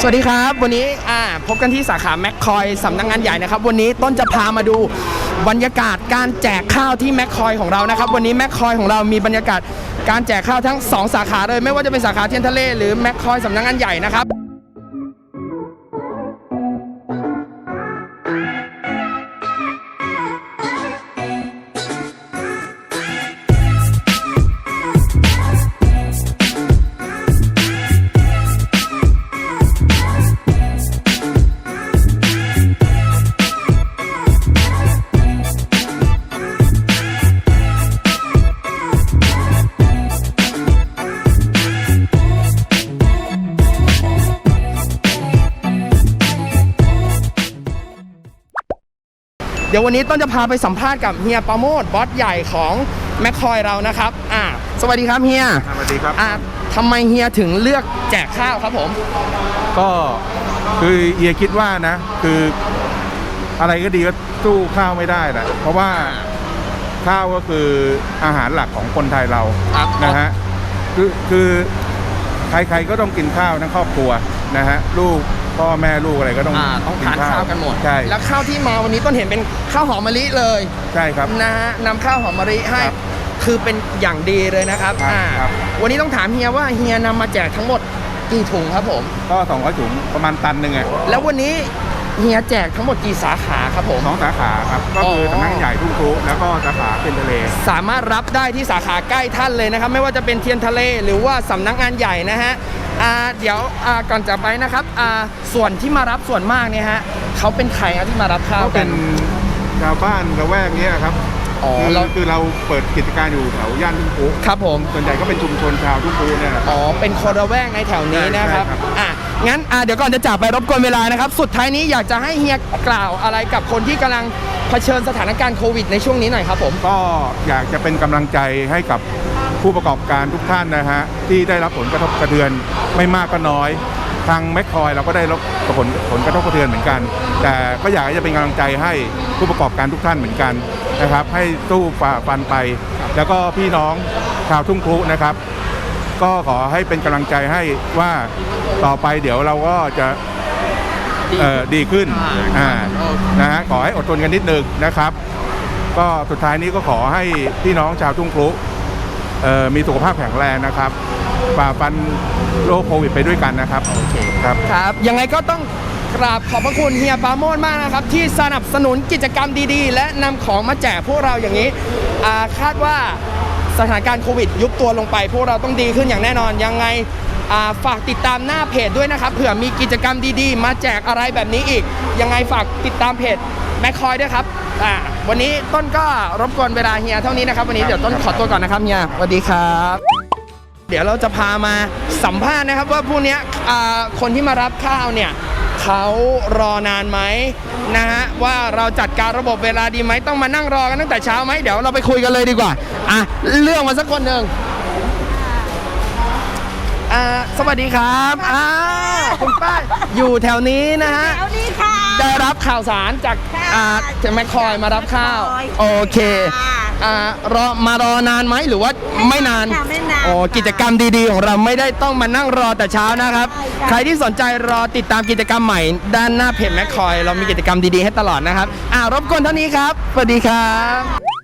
สวัสดีครับ วันนี้อ่าพบกันที่สาขาแมคคอยสำนักงานใหญ่นะครับ วันนี้ต้นจะพามาดูบรรยากาศการแจกข้าวที่แมคคอยของเรานะครับ วันนี้แมคคอยของเรามีบรรยากาศการแจกข้าวทั้ง 2 สาขาเลย ไม่ว่าจะเป็นสาขาเทียนทะเลหรือแมคคอยสำนักงานใหญ่นะครับ เดี๋ยววันนี้ต้นจะพาไปสัมภาษณ์กับเฮียประโมทบอสใหญ่ของแมคคอยเรานะครับอ่าสวัสดีครับเฮียสวัสดีครับอ่าทำไมเฮียถึงเลือกแจกข้าวครับผม ก็คือเอียคิดว่านะ คืออะไรก็ดีก็สู้ข้าวไม่ได้แหละเพราะว่าข้าวก็คืออาหารหลักของคนไทยเราครับนะฮะคือคือใครๆก็ต้องกินข้าวทั้งครอบครัวนะฮะลูก พ่อแม่ลูกอะไรก็ต้องอ่าต้องทานข้าวกันหมด ใช่แล้วข้าวที่มาวันนี้ต้นเห็นเป็นข้าวหอมมะลิเลยใช่ครับ นะฮะนำข้าวหอมมะลิให้ครับคือเป็นอย่างดีเลยนะครับครับอ่าครับ วันนี้ต้องถามเฮียว่าเฮียนำมาแจกทั้งหมดกี่ถุงครับผม ก็สองร้อยถุงประมาณตันหนึ่งอะแล้ววันนี้เฮียแจกทั้งหมดกี่สาขาครับผม สองสาขาครับก็คือออสำนักงานใหญ่ทุ่งครุแล้วก็สาขาเป็นทะเล สามารถรับได้ที่สาขาใกล้ท่านเลยนะครับ ไม่ว่าจะเป็นเทียนทะเลหรือว่าสำนักงานใหญ่นะฮะ อ่าเดี๋ยวอ่าก่อนจะไปนะครับอ่าส่วนที่มารับส่วนมากเนี่ยฮะเขาเป็นใครครับที่มารับข้าวก็กัเป็น นชาวบ้านละแวกเนี้ยครับอ๋อคือเราคือเราเปิดกิจการอยู่แถวย่านทุ่งครุครับผม ส่วนใหญ่ก็เป็นชุมชนชาวทุ่งครุเนี่ยแหละครับอ๋อ เป็นคนระแวกในแถวนี้นะครับ ใช่ครับ อะ งั้น อะ เดี๋ยวก่อนจะจากไปรบกวนเวลานะครับ สุดท้ายนี้อยากจะให้เฮียกล่าวอะไรกับคนที่กำลังเผชิญสถานการณ์โควิดในช่วงนี้หน่อยครับผม ก็อยากจะเป็นกำลังใจให้กับ ผู้ประกอบการทุกท่านนะฮะที่ได้รับผลกระทบกระเทือนไม่มากก็น้อย ทางแมคคอยเราก็ได้รับผลผลกระทบกระเทือนเหมือนกัน แต่ก็อยากจะเป็นกำลังใจให้ผู้ประกอบการทุกท่านเหมือนกันนะครับ ให้สู้ฝ่าฟันไป แล้วก็พี่น้องชาวทุ่งครุนะครับ ก็ขอให้เป็นกำลังใจให้ว่าต่อไปเดี๋ยวเราก็จะดีขึ้นนะฮะขอให้อดทนกันนิดนึงนะครับ ก็สุดท้ายนี้ก็ขอให้พี่น้องชาวทุ่งครุ มีสุขภาพแข็งแรงนะครับฝ่าฟันโรคโควิดไปด้วยกันนะครับโอเคครับครับ ยังไงก็ต้องกราบขอบพระคุณเฮียปาโมทมากนะครับ ที่สนับสนุนกิจกรรมดีๆ และนำของมาแจกพวกเราอย่างนี้าคาดว่าสถานการณ์โควิด ยุบตัวลงไป พวกเราต้องดีขึ้นอย่างแน่นอน ยังไงาฝากติดตามหน้าเพจด้วยนะครับเผื่อมีกิจกรรมดีๆ มาแจกอะไรแบบนี้อีก ยังไงฝากติดตามเพจแมคคอยด้วยครับ อ่าวันนี้ต้นก็รบกวนเวลาเฮียเท่านี้นะครับ วันนี้เดี๋ยวต้นขอตัวก่อนนะครับเฮียสวัสดีครับ เดี๋ยวเราจะพามาสัมภาษณ์นะครับว่าพวกเนี้ยอ่าคนที่มารับข้าวเนี่ยเขารอนานไหมนะฮะว่าเราจัดการระบบเวลาดีไหมต้องมานั่งรอกันตั้งแต่เช้าไหมเดี๋ยวเราไปคุยกันเลยดีกว่าอะเรื่องมาสักคนหนึ่งอ่าสวัสดีครับอ่าคุณป้าอยู่แถวนี้นะฮะ แถวนี้ค่ะ ได้รับข่าวสารจากค่ะอ่าจากแมคคอยมารับข้าว แมคคอยโอเคค่ะ อ่ารอมารอนานไหมหรือว่าไม่นาน ค่ะไม่นานโอ้ค่ะกิจกรรมดีๆ ของเราไม่ได้ต้องมานั่งรอแต่เช้านะครับ ใช่ค่ะ ใครที่สนใจรอติดตามกิจกรรมใหม่ด้านหน้าเพจแมคคอย เรามีกิจกรรมดีๆให้ตลอดนะครับ อ่ารบกวนเท่านี้ครับ สวัสดีครับ